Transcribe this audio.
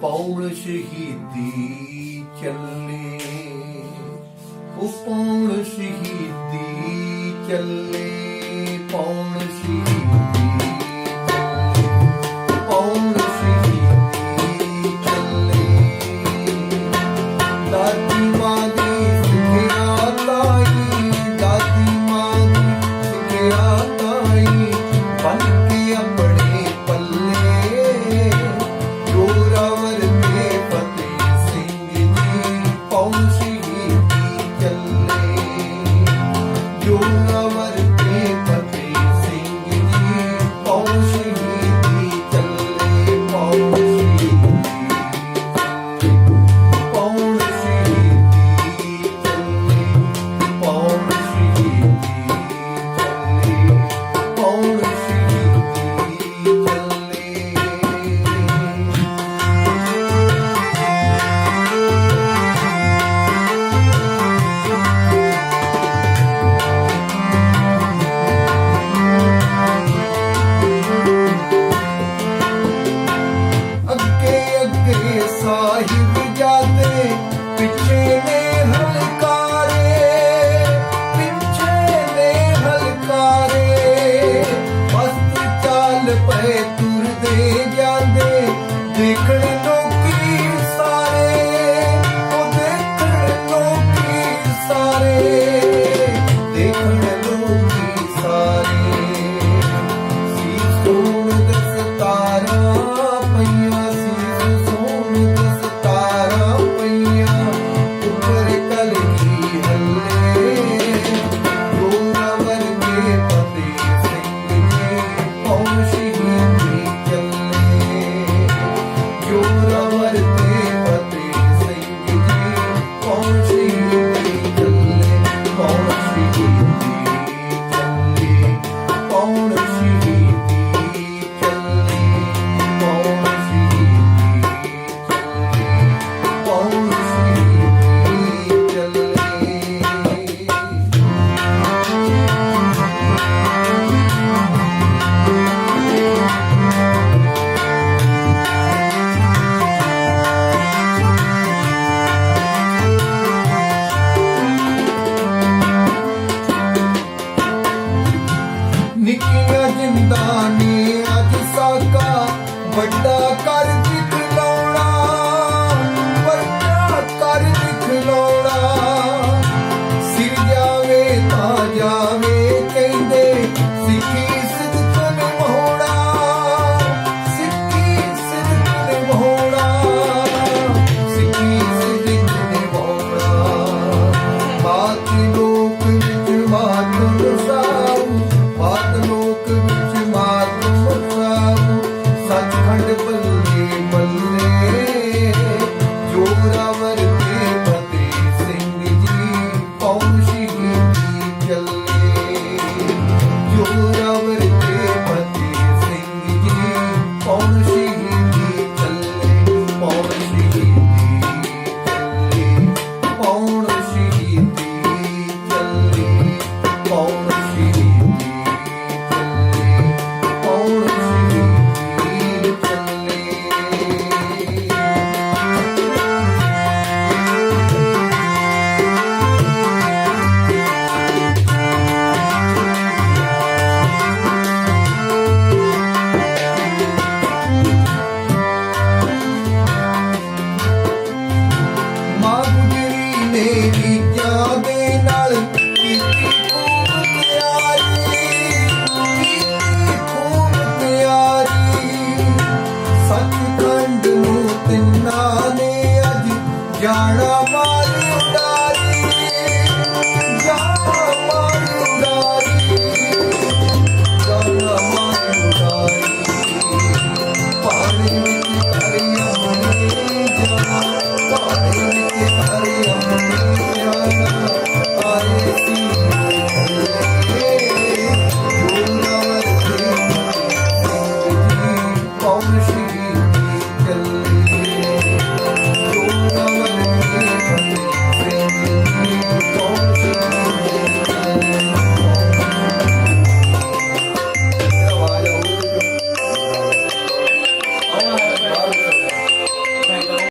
ਪੌਣ ਸ਼ਹੀਦੀ ਚੱਲੇ ਉਹ ਪੌਣ ਸ਼ਹੀਦੀ ਚੱਲੇ ਪੌਣ ਨਿੱਕੀਆਂ ਜਿੰਦਾ ਅੱਜ ਸਾਕਾ ਵੱਡਾ ਕਰ Comedy.